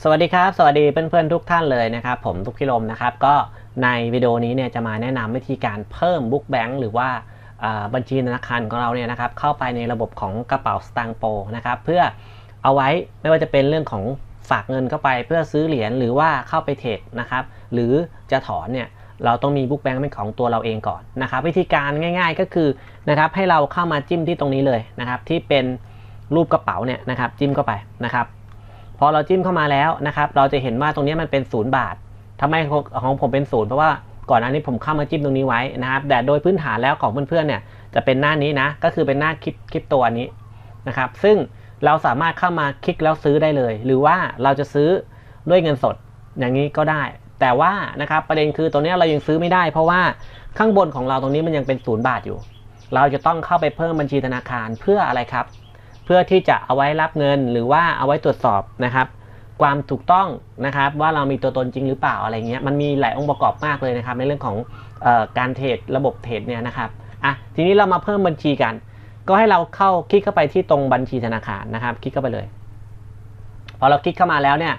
สวัสดีครับ สวัสดีเพื่อนๆทุกท่านเลยนะครับ ผมทุกพิรมนะครับ ก็ในวิดีโอนี้เนี่ยจะมาแนะนำวิธีการเพิ่มบุ๊กแบงค์หรือว่าบัญชีธนาคารของเราเนี่ยนะครับ เข้าไปในระบบของกระเป๋าสตางค์โปนะครับ เพื่อเอาไว้ไม่ว่าจะเป็นเรื่องของฝากเงินเข้าไปเพื่อซื้อเหรียญหรือว่าเข้าไปเทรดนะครับ หรือจะถอนเนี่ยเราต้องมีบุ๊กแบงค์เป็นของตัวเราเองก่อนนะครับ วิธีการง่าย ๆก็คือนะครับให้เราเข้ามาจิ้มที่ตรงนี้เลยนะครับ ที่เป็นรูปกระเป๋าเนี่ยนะครับ จิ้มเข้าไปนะครับ อเราจิ้มเข้ามาแล้วนะครับ เราจะเห็นว่าตรงนี้มันเป็นศูนย์บาททำไมของของผมเป็นศูนย์เพราะว่าก่อนอันนี้ผมเข้ามาจิ้มตรงนี้ไว้นะครับ แต่โดยพื้นฐานแล้วของเพื่อนๆเนี่ยจะเป็นหน้านี้นะ ก็คือเป็นหน้าคลิปคลิปตัวนี้นะครับ ซึ่งเราสามารถเข้ามาคลิกแล้วซื้อได้เลย หรือว่าเราจะซื้อด้วยเงินสดอย่างนี้ก็ได้ แต่ว่านะครับประเด็นคือตรงนี้เรายังซื้อไม่ได้ เพราะว่าข้างบนของเราตรงนี้มันยังเป็นศูนย์บาทอยู่ เราจะต้องเข้าไปเพิ่มบัญชีธนาคารเพื่ออะไรครับ เพื่อที่จะเอาไว้รับเงินหรือว่าเอาไว้ตรวจสอบนะครับ ความถูกต้องนะครับ ว่าเรามีตัวตนจริงหรือเปล่าอะไรเงี้ยมันมีหลายองค์ประกอบมากเลยนะครับ ในเรื่องของออการเทรดระบบเทรดเนี่ยนะครับอะทีนี้เรามาเพิ่มบัญชีกัน ก็ให้เราเข้าคลิกเข้าไปที่ตรงบัญชีธนาคารนะครับ คลิกเข้าไปเลย พอเราคลิกเข้ามาแล้วเนี่ย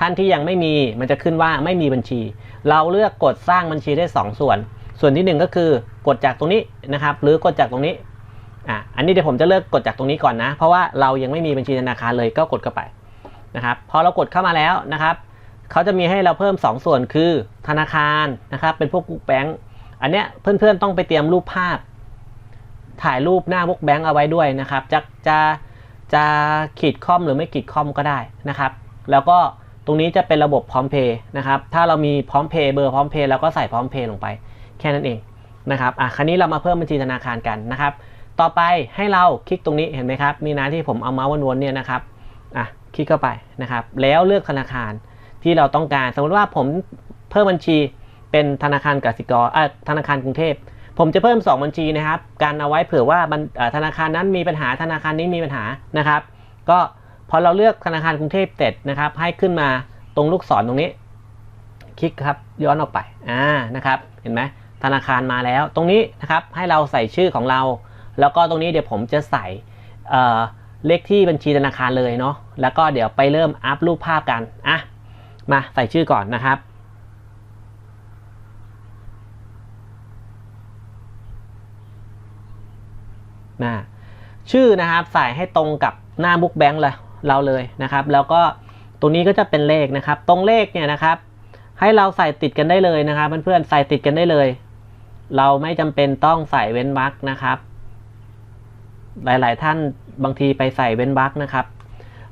ท่านที่ยังไม่มีมันจะขึ้นว่าไม่มีบัญชี เราเลือกกดสร้างบัญชีได้ 2 ส่วน ส่วนที่หนึ่งก็คือกดจากตรงนี้นะครับ หรือกดจากตรงนี้ อะอันนี้เดี๋ยวผมจะเลือกกดจากตรงนี้ก่อนนะ เพราะว่าเรายังไม่มีบัญชีธนาคารเลยก็กดเข้าไปนะครับพอเรากดเข้ามาแล้วนะครับเขาจะมีให้เราเพิ่ม 2 ส่วนคือธนาคารนะครับเป็นพวกบุ๊กแบงค์อันเนี้ยเพื่อนๆต้องไปเตรียมรูปภาพ ถ่ายรูปหน้าบุ๊กแบงค์เอาไว้ด้วยนะครับจะจะจะขีดคอมหรือไม่ขีดคอมก็ได้นะครับ แล้วก็ตรงนี้จะเป็นระบบพร้อมเพย์นะครับถ้าเรามีพร้อมเพย์เบอร์พร้อมเพย์เราก็ใส่พร้อมเพย์ลงไป แค่นั้นเองนะครับอะคราวนี้เรามาเพิ่มบัญชีธนาคารกันนะครับ ต่อไปให้เราคลิกตรงนี้เห็นไหมครับ มีนะที่ผมเอาเมาส์วนๆเนี่ยนะครับอะคลิกเข้าไปนะครับ แล้วเลือกธนาคารที่เราต้องการ สมมติว่าผมเพิ่มบัญชีเป็นธนาคารกสิกรอะธนาคารกรุงเทพ ผมจะเพิ่ม 2 บัญชีนะครับ การเอาไว้เผื่อว่าธนาคารนั้นมีปัญหาธนาคารนี้มีปัญหานะครับ ก็พอเราเลือกธนาคารกรุงเทพเสร็จนะครับ ให้ขึ้นมาตรงลูกศรตรงนี้ คลิกครับย้อนออกไปอ่านะครับ เห็นไหมธนาคารมาแล้ว ตรงนี้นะครับให้เราใส่ชื่อของเรา แล้วก็ตรงนี้เดี๋ยวผมจะใส่เเลขที่บัญชีธนาคารเลยเนาะแล้วก็เดี๋ยวไปเริ่มอัพรูปภาพกันอะมาใส่ชื่อก่อนนะครับนะชื่อนะครับใส่ให้ตรงกับหน้าบุ๊กแบงค์เลยเราเลยนะครับ แล้วก็ตรงนี้ก็จะเป็นเลขนะครับ ตรงเลขเนี่ยนะครับ ให้เราใส่ติดกันได้เลยนะครับเพื่อนๆใส่ติดกันได้เลย เราไม่จำเป็นต้องใส่เว้นวรรคนะครับ หลาย ๆ ท่านบางทีไปใส่เว้นวรรคนะครับ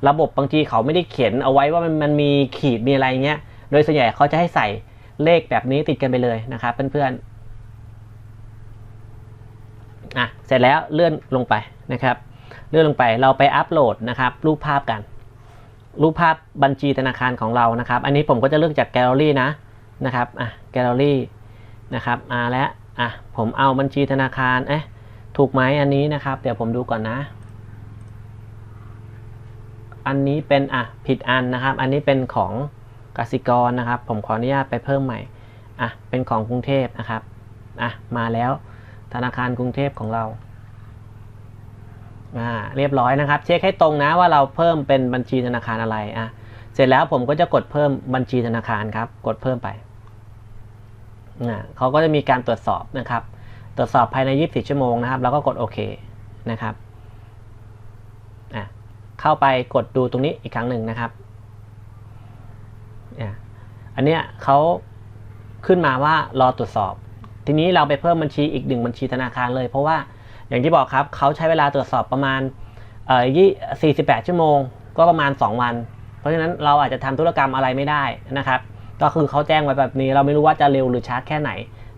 ระบบบางทีเขาไม่ได้เขียนเอาไว้ว่ามันมันมีขีดมีอะไรเงี้ย โดยส่วนใหญ่เขาจะให้ใส่เลขแบบนี้ติดกันไปเลยนะครับเพื่อนๆอะเสร็จแล้วเลื่อนลงไปนะครับ เลื่อนลงไปเราไปอัปโหลดนะครับรูปภาพกัน รูปภาพบัญชีธนาคารของเรานะครับ อันนี้ผมก็จะเลือกจากแกลเลอรี่นะนะครับอะแกลเลอรี่นะครับมาแล้วอะผมเอาบัญชีธนาคารเอ๊ะ ถูกไหมอันนี้นะครับ เดี๋ยวผมดูก่อนนะ อันนี้เป็นอะผิดอันนะครับ อันนี้เป็นของกสิกรนะครับ ผมขออนุญาตไปเพิ่มใหม่อะเป็นของกรุงเทพนะครับอะมาแล้วธนาคารกรุงเทพของเราอ่าเรียบร้อยนะครับ เช็คให้ตรงนะว่าเราเพิ่มเป็นบัญชีธนาคารอะไรอะเสร็จแล้วผมก็จะกดเพิ่มบัญชีธนาคารครับ กดเพิ่มไปอ่าเขาก็จะมีการตรวจสอบนะครับ ตรวจสอบภายใน 24 ชั่วโมงนะครับ แล้วก็กดโอเคนะครับอะเข้าไปกดดูตรงนี้อีกครั้งหนึ่งนะครับอะอันเนี้ยเขาขึ้นมาว่ารอตรวจสอบ ทีนี้เราไปเพิ่มบัญชีอีกหนึ่งบัญชีธนาคารเลย เพราะว่าอย่างที่บอกครับเขาใช้เวลาตรวจสอบประมาณเอ่อยี่48ชั่วโมง ก็ประมาณ 2 วัน เพราะฉะนั้นเราอาจจะทำธุรกรรมอะไรไม่ได้นะครับ ก็คือเขาแจ้งไว้แบบนี้เราไม่รู้ว่าจะเร็วหรือช้าแค่ไหน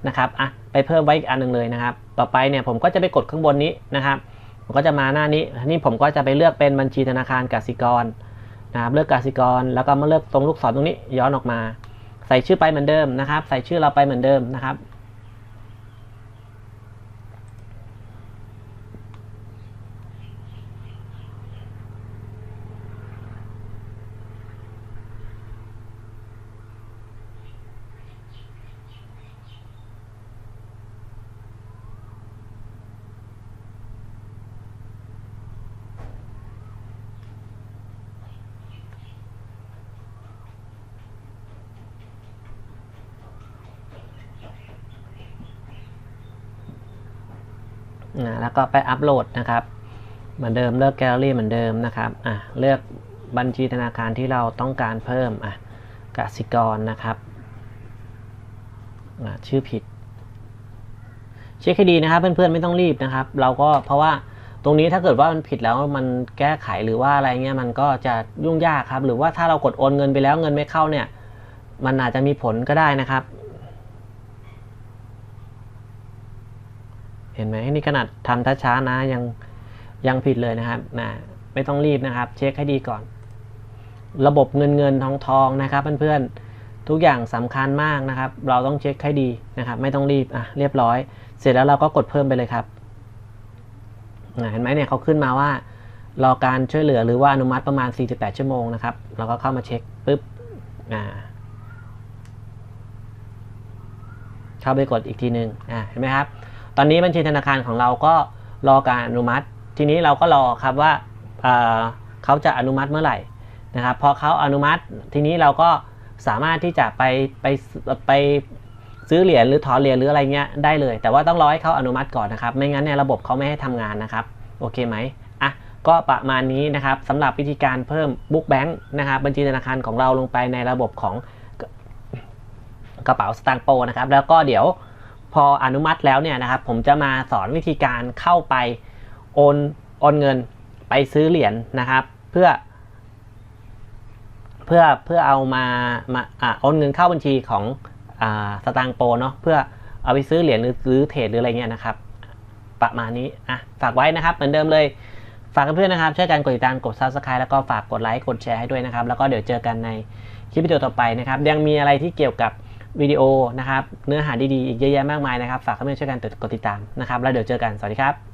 นะครับอะไปเพิ่มไว้อีกอันหนึ่งเลยนะครับ ต่อไปเนี่ยผมก็จะไปกดข้างบนนี้นะครับผมก็จะมาหน้านี้นี่ผมก็จะไปเลือกเป็นบัญชีธนาคารกสิกรนะครับเลือกกสิกร แล้วก็มาเลือกตรงลูกศรตรงนี้ย้อนออกมา ใส่ชื่อไปเหมือนเดิมนะครับ ใส่ชื่อเราไปเหมือนเดิมนะครับ นะแล้วก็ไปอัปโหลดนะครับ เหมือนเดิมเลือกแกลเลอรี่เหมือนเดิมนะครับอะเลือกบัญชีธนาคารที่เราต้องการเพิ่มอะกสิกรนะครับอะชื่อผิด เช็คให้ดีนะครับเพื่อนๆไม่ต้องรีบนะครับ เราก็เพราะว่าตรงนี้ถ้าเกิดว่ามันผิดแล้วมันแก้ไขหรือว่าอะไรเงี้ยมันก็จะยุ่งยากครับ หรือว่าถ้าเรากดโอนเงินไปแล้วเงินไม่เข้าเนี่ย มันอาจจะมีผลก็ได้นะครับ เห็นไหมนี่ขนาดทำช้าๆนะยังยังผิดเลยนะครับนะไม่ต้องรีบนะครับ เช็คให้ดีก่อน ระบบเงินเงินทองทองนะครับเพื่อนๆทุกอย่างสำคัญมากนะครับ เราต้องเช็คให้ดีนะครับ ไม่ต้องรีบอะเรียบร้อย เสร็จแล้วเราก็กดเพิ่มไปเลยครับเห็นไหมเนี่ยเขาขึ้นมาว่ารอการช่วยเหลือหรือว่าอนุมัติประมาณ 48 ชั่วโมงนะครับ เราก็เข้ามาเช็คปุ๊บอ่าเข้าไปกดอีกทีหนึ่งอ่าเห็นไหมครับ ตอนนี้บัญชีธนาคารของเราก็รอการอนุมัติ ทีนี้เราก็รอครับว่าเเขาจะอนุมัติเมื่อไหร่นะครับพอเขาอนุมัติทีนี้เราก็สามารถที่จะไปไปไปซื้อเหรียญหรือถอนเหรียญหรืออะไรเงี้ยได้เลย แต่ว่าต้องรอให้เขาอนุมัติก่อนนะครับ ไม่งั้นเนี่ยระบบเขาไม่ให้ทำงานนะครับโอเคไหมอะก็ประมาณนี้นะครับสำหรับวิธีการเพิ่มบุ๊กแบงค์นะครับบัญชีธนาคารของเราลงไปในระบบของกระเป๋าสตางค์โปนะครับแล้วก็เดี๋ยว พออนุมัติแล้วเนี่ยนะครับผมจะมาสอนวิธีการเข้าไปโอนโอนเงินไปซื้อเหรียญนะครับ เพื่อ เพื่อเพื่อเอามามาอ่าโอนเงินเข้าบัญชีของอ่าสตางโปเนาะเพื่อเอาไปซื้อเหรียญหรือซื้อเทรดหรืออะไรเงี้ยนะครับ ประมาณนี้อะฝากไว้นะครับเหมือนเดิมเลยฝากเพื่อนๆนะครับ ช่วยกันกดติดตามกด subscribe แล้วก็ฝากกดไลค์กดแชร์ให้ด้วยนะครับ แล้วก็เดี๋ยวเจอกันในคลิปวิดีโอต่อไปนะครับ ยังมีอะไรที่เกี่ยวกับ วิดีโอนะครับเนื้อหาดีๆอีกเยอะแยะมากมายนะครับ ฝากเพื่อนๆช่วยกันกดติดตามนะครับ แล้วเดี๋ยวเจอกัน สวัสดีครับ